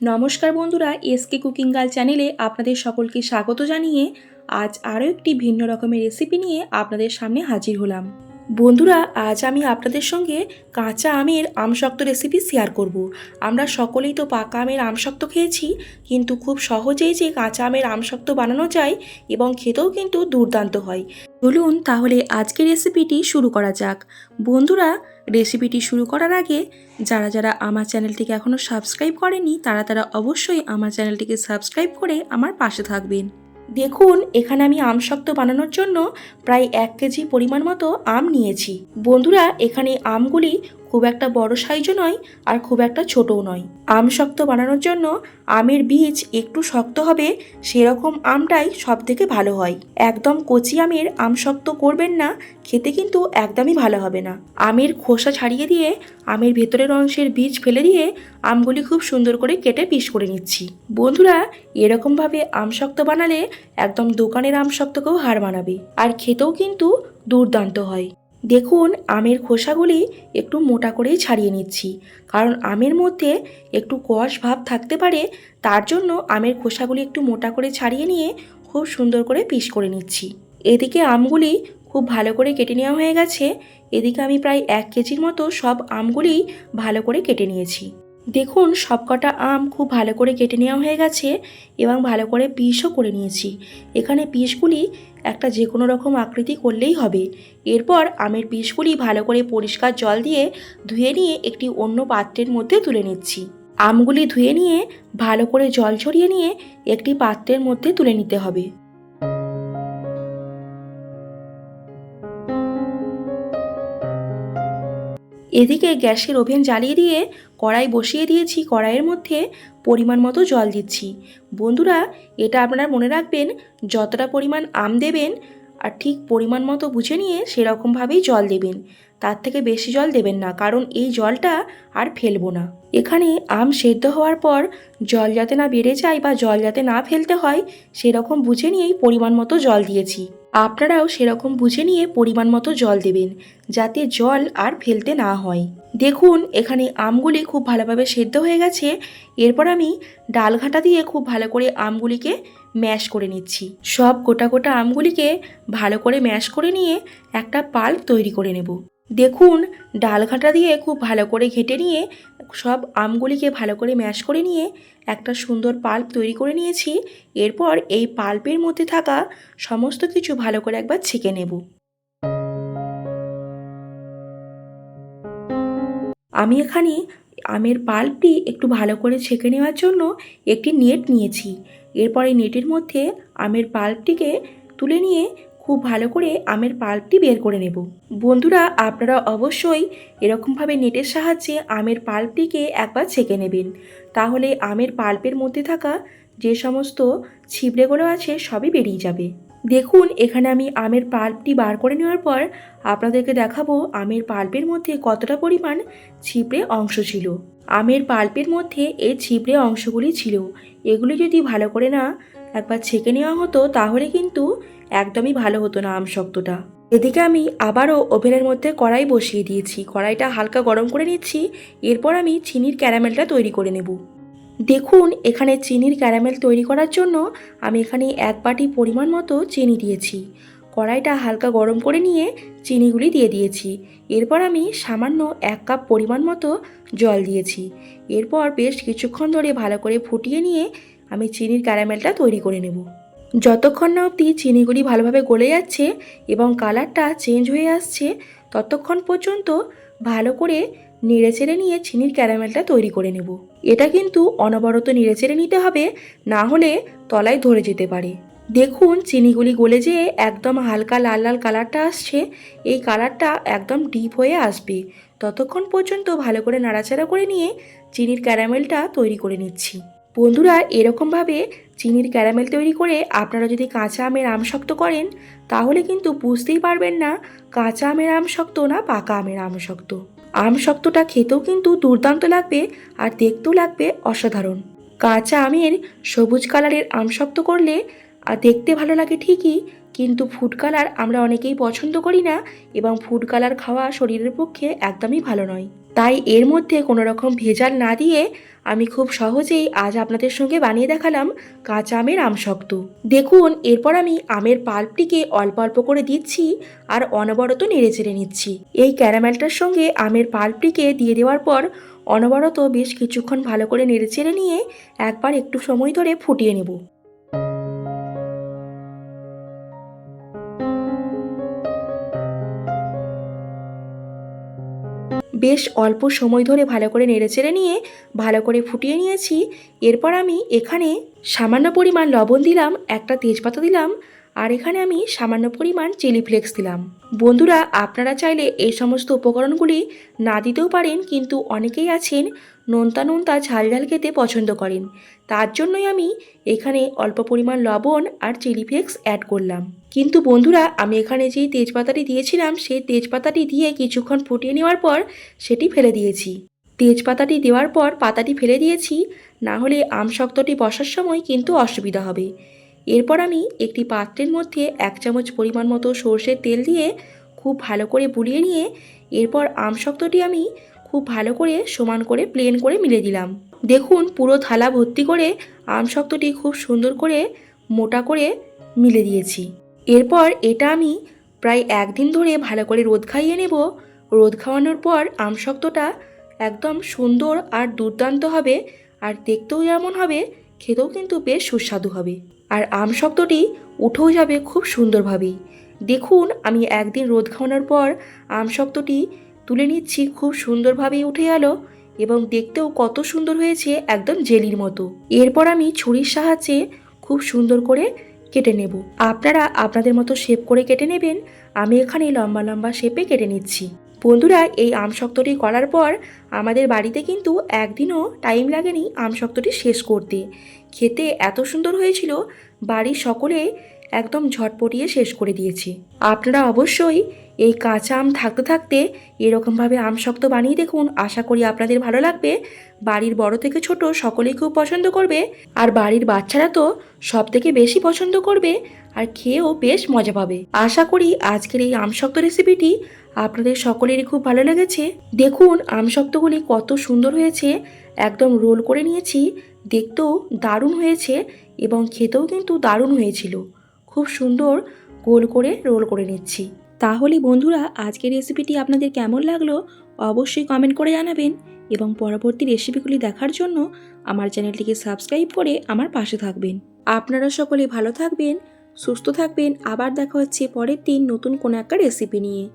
নমস্কার বন্ধুরা SK cooking girl চ্যানেলে আপনাদের সকলকে স্বাগত জানিয়ে আজ আরও একটি ভিন্ন রকমের রেসিপি নিয়ে আপনাদের সামনে হাজির হলাম বন্ধুরা, আজ আমি আপনাদের সঙ্গে কাঁচা আমের আমশক্ত রেসিপি শেয়ার করব। আমরা সকলেই তো পাকা আমের আমশক্ত খেয়েছি, কিন্তু খুব সহজেই যে কাঁচা আমের আমশক্ত বানানো যায় এবং খেতেও কিন্তু দুর্দান্ত হয় চলুন তাহলে আজকে রেসিপিটি শুরু করা যাক। বন্ধুরা, রেসিপিটি শুরু করার আগে যারা যারা আমার চ্যানেলটিকে এখনও সাবস্ক্রাইব করেনি, তারা তারা অবশ্যই আমার চ্যানেলটিকে সাবস্ক্রাইব করে আমার পাশে থাকবেন। দেখুন, এখানে আমি আম শক্ত বানানোর জন্য প্রায় এক কেজি পরিমাণ মতো আম নিয়েছি। বন্ধুরা, এখানে আমগুলি খুব একটা বড় সাইজও নয় আর খুব একটা ছোটও নয়। আম শক্ত বানানোর জন্য আমের বীজ একটু শক্ত হবে, সেরকম আমটাই সব থেকে ভালো হয়। একদম কচি আমের আম শক্ত করবেন না, খেতে কিন্তু একদমই ভালো হবে না। আমের খোসা ছাড়িয়ে দিয়ে আমের ভেতরের অংশের বীজ ফেলে দিয়ে আমগুলি খুব সুন্দর করে কেটে পিস করে নিচ্ছি। বন্ধুরা, এরকমভাবে আম শক্ত বানালে একদম দোকানের আম শক্তকেও হার মানাবে আর খেতেও কিন্তু দুর্দান্ত হয়। দেখুন, আমের খোসাগুলি একটু মোটা করেই ছাড়িয়ে নিচ্ছি। কারণ আমের মধ্যে একটু কষ ভাব থাকতে পারে, তার জন্য আমের খোসাগুলি একটু মোটা করে ছাড়িয়ে নিয়ে খুব সুন্দর করে পিস করে নিচ্ছি। এদিকে আমগুলি খুব ভালো করে কেটে নেওয়া হয়ে গেছে। এদিকে আমি প্রায় এক কেজির মতো সব আমগুলি ভালো করে কেটে নিয়েছি। দেখুন, সবকটা আম খুব ভালো করে কেটে নেওয়া হয়ে গেছে এবং ভালো করে পিসও করে নিয়েছি। এখানে পিসগুলি একটা যে কোনো রকম আকৃতি করলেই হবে। এরপর আমের পিসগুলি ভালো করে পরিষ্কার জল দিয়ে ধুয়ে নিয়ে একটি অন্য পাত্রের মধ্যে তুলে নিচ্ছি। আমগুলি ধুয়ে নিয়ে ভালো করে জল ছড়িয়ে নিয়ে একটি পাত্রের মধ্যে তুলে নিতে হবে। এদিকে গ্যাসের ওভেন জ্বালিয়ে দিয়ে কড়াই বসিয়ে দিয়েছি। কড়াইয়ের মধ্যে পরিমাণ মতো জল দিচ্ছি। বন্ধুরা, এটা আপনারা মনে রাখবেন, যতটা পরিমাণ আম দেবেন আর ঠিক পরিমাণ মতো বুঝে নিয়ে সেরকমভাবেই জল দেবেন। তার থেকে বেশি জল দেবেন না, কারণ এই জলটা আর ফেলব না। এখানে আম সেদ্ধ হওয়ার পর জল যাতে না বেড়ে যায় বা জল যাতে না ফেলতে হয়, সেরকম বুঝে নিয়েই পরিমাণ মতো জল দিয়েছি। আপনারাও সেরকম বুঝে নিয়ে পরিমাণ মতো জল দেবেন, যাতে জল আর ফেলতে না হয়। দেখুন, এখানে আমগুলি খুব ভালোভাবে সেদ্ধ হয়ে গেছে। এরপর আমি ডাল ঘাঁটা দিয়ে খুব ভালো করে আমগুলিকে ম্যাশ করে নিচ্ছি। সব গোটা গোটা আমগুলিকে ভালো করে ম্যাশ করে নিয়ে একটা পাল্প তৈরি করে নেব। দেখুন, ডাল ঘাঁটা দিয়ে খুব ভালো করে ঘেটে নিয়ে সব আমগুলিকে ভালো করে ম্যাশ করে নিয়ে একটা সুন্দর পাল্প তৈরি করে নিয়েছি। এরপর এই পাল্পের মধ্যে থাকা সমস্ত কিছু ভালো করে একবার ছেঁকে নেব। আমি এখানে আমের পাল্পটি একটু ভালো করে ছেঁকে নেওয়ার জন্য একটি নেট নিয়েছি। এরপর এই নেটের মধ্যে আমের পাল্পটিকে তুলে নিয়ে খুব ভালো করে আমের পাল্পটি বের করে নেব। বন্ধুরা, আপনারা অবশ্যই এরকমভাবে নেটের সাহায্যে আমের পাল্পটিকে একবার ছেঁকে নেবেন। তাহলে আমের পাল্পের মধ্যে থাকা যে সমস্ত ছিবড়েগুলো আছে সবই বেরিয়ে যাবে। দেখুন, এখানে আমি আমের পাল্পটি বার করে নেওয়ার পর আপনাদেরকে দেখাবো আমের পাল্পের মধ্যে কতটা পরিমাণ ছিপড়ে অংশ ছিল। আমের পাল্পের মধ্যে এই ছিপড়ে অংশগুলি ছিল। এগুলি যদি ভালো করে না একবার ছেঁকে নেওয়া হতো, তাহলে কিন্তু একদমই ভালো হতো না আমশক্তটা এদিকে আমি আবারও ওভেনের মধ্যে কড়াই বসিয়ে দিয়েছি। কড়াইটা হালকা গরম করে নিচ্ছি, এরপর আমি চিনির ক্যারামেলটা তৈরি করে নেব। দেখুন, এখানে চিনির ক্যারামেল তৈরি করার জন্য আমি এখানে এক বাটি পরিমাণ মতো চিনি দিয়েছি। কড়াইটা হালকা গরম করে নিয়ে চিনিগুলি দিয়ে দিয়েছি। এরপর আমি সামান্য এক কাপ পরিমাণ মতো জল দিয়েছি। এরপর বেশ কিছুক্ষণ ধরে ভালো করে ফুটিয়ে নিয়ে আমি চিনির ক্যারামেলটা তৈরি করে নেব। যতক্ষণ না অবধি চিনিগুলি ভালোভাবে গলে যাচ্ছে এবং কালারটা চেঞ্জ হয়ে আসছে, ততক্ষণ পর্যন্ত ভালো করে নেড়েচেড়ে নিয়ে চিনির ক্যারামেলটা তৈরি করে নেব। এটা কিন্তু অনবরত নেড়েচেড়ে নিতে হবে, না হলে তলায় ধরে যেতে পারে। দেখুন, চিনিগুলি গলে যেয়ে একদম হালকা লাল লাল কালারটা আসছে। এই কালারটা একদম ডিপ হয়ে আসবে। ততক্ষণ পর্যন্ত ভালো করে নাড়াচাড়া করে নিয়ে চিনির ক্যারামেলটা তৈরি করে নিচ্ছি। বন্ধুরা, এরকমভাবে চিনির ক্যারামেল তৈরি করে আপনারা যদি কাঁচা আমের আম শক্ত করেন, তাহলে কিন্তু বুঝতেই পারবেন না কাঁচা আমের আম শক্ত না পাকা আমের আম শক্ত। আম শক্তটা খেতেও কিন্তু দুর্দান্ত লাগবে আর দেখতেও লাগবে অসাধারণ। কাঁচা আমের সবুজ কালারের আম শক্ত করলে আর দেখতে ভালো লাগে ঠিকই, কিন্তু ফুড কালার আমরা অনেকেই পছন্দ করি না এবং ফুড কালার খাওয়া শরীরের পক্ষে একদমই ভালো নয়। তাই এর মধ্যে কোনো রকম ভেজাল না দিয়ে আমি খুব সহজেই আজ আপনাদের সঙ্গে বানিয়ে দেখালাম কাঁচা আমের আমশক্ত দেখুন, এরপর আমি আমের পাল্পটিকে অল্প অল্প করে দিচ্ছি আর অনবরত নেড়ে চেড়ে নিচ্ছি। এই ক্যারামেলটার সঙ্গে আমের পাল্পটিকে দিয়ে দেওয়ার পর অনবরত বেশ কিছুক্ষণ ভালো করে নেড়ে চেড়ে নিয়ে একবার একটু সময় ধরে ফুটিয়ে নেব। বেশ অল্প সময় ধরে ভালো করে নেড়েচেড়ে নিয়ে ভালো করে ফুটিয়ে নিয়েছি। এরপর আমি এখানে সামান্য পরিমাণ লবণ দিলাম, একটা তেজপাতা দিলাম আর এখানে আমি সামান্য পরিমাণ চিলি ফ্লেক্স দিলাম। বন্ধুরা, আপনারা চাইলে এই সমস্ত উপকরণগুলি না দিতেও পারেন, কিন্তু অনেকেই আছেন নোনতা নোনতা ঝাল ঝাল খেতে পছন্দ করেন। তার জন্যই আমি এখানে অল্প পরিমাণ লবণ আর চিলি ফ্লেক্স অ্যাড করলাম। কিন্তু বন্ধুরা, আমি এখানে যেই তেজপাতাটি দিয়েছিলাম, সেই তেজপাতাটি দিয়ে কিছুক্ষণ ফুটিয়ে নেওয়ার পর সেটি ফেলে দিয়েছি। তেজপাতাটি দেওয়ার পর পাতাটি ফেলে দিয়েছি, না হলে আম শক্তটি বসার সময় কিন্তু অসুবিধা হবে। এরপর আমি একটি পাত্রের মধ্যে এক চামচ পরিমাণ মতো সর্ষের তেল দিয়ে খুব ভালো করে বুলিয়ে নিয়ে এরপর আম শক্তটি আমি খুব ভালো করে সমান করে প্লেন করে মিলে দিলাম। দেখুন পুরো থালা ভর্তি করে আম শক্তটি খুব সুন্দর করে মোটা করে মিলে দিয়েছি। এরপর এটা আমি প্রায় একদিন ধরে ভালো করে রোদ খাইয়ে নেব। রোদ খাওয়ানোর পর আমশক্তটা একদম সুন্দর আর দুর্দান্ত হবে আর দেখতেও যেমন হবে, খেতেও কিন্তু বেশ সুস্বাদু হবে। আর আম শব্দটি উঠেও যাবে খুব সুন্দরভাবেই। দেখুন, আমি একদিন রোদ খাওয়ানোর পর আম শব্দটি তুলে নিচ্ছি, খুব সুন্দরভাবেই উঠে গেল এবং দেখতেও কত সুন্দর হয়েছে একদম জেলির মতো। এরপর আমি ছুরির সাহায্যে খুব সুন্দর করে কেটে নেব। আপনারা আপনাদের মতো শেপ করে কেটে নেবেন, আমি এখানে লম্বা লম্বা শেপে কেটে নিচ্ছি। বন্ধুরা, এই আমশক্তটি করার পর আমাদের বাড়িতে কিন্তু একদিনও টাইম লাগেনি আমশক্তটি শেষ করতে। খেতে এত সুন্দর হয়েছিল, বাড়ির সকলে একদম ঝটপটিয়ে শেষ করে দিয়েছে। আপনারা অবশ্যই এই কাঁচা আম থাকতে থাকতে এরকমভাবে আমশক্ত বানিয়ে দেখুন। আশা করি আপনাদের ভালো লাগবে। বাড়ির বড় থেকে ছোট সকলেই খুব পছন্দ করবে। আর বাড়ির বাচ্চারা তো সব থেকে বেশি পছন্দ করবে আর খেয়েও বেশ মজা পাবে। আশা করি আজকের এই আমশক্ত রেসিপিটি আপনাদের সকলেরই খুব ভালো লেগেছে। দেখুন আমশক্তগুলি কত সুন্দর হয়েছে। একদম রোল করে নিয়েছি। দেখতেও দারুণ হয়েছে এবং খেতেও কিন্তু দারুণ হয়েছিল। খুব সুন্দর গোল করে রোল করে নিচ্ছি। তাহলে বন্ধুরা, আজকের রেসিপিটি আপনাদের কেমন লাগল অবশ্যই কমেন্ট করে জানাবেন এবং পরবর্তী রেসিপিগুলি দেখার জন্য আমার চ্যানেলটিকে সাবস্ক্রাইব করে আমার পাশে থাকবেন। আপনারা সকলে ভালো থাকবেন, সুস্থ থাকবেন। আবার দেখা হচ্ছে পরের দিন নতুন কোনো একটা রেসিপি নিয়ে।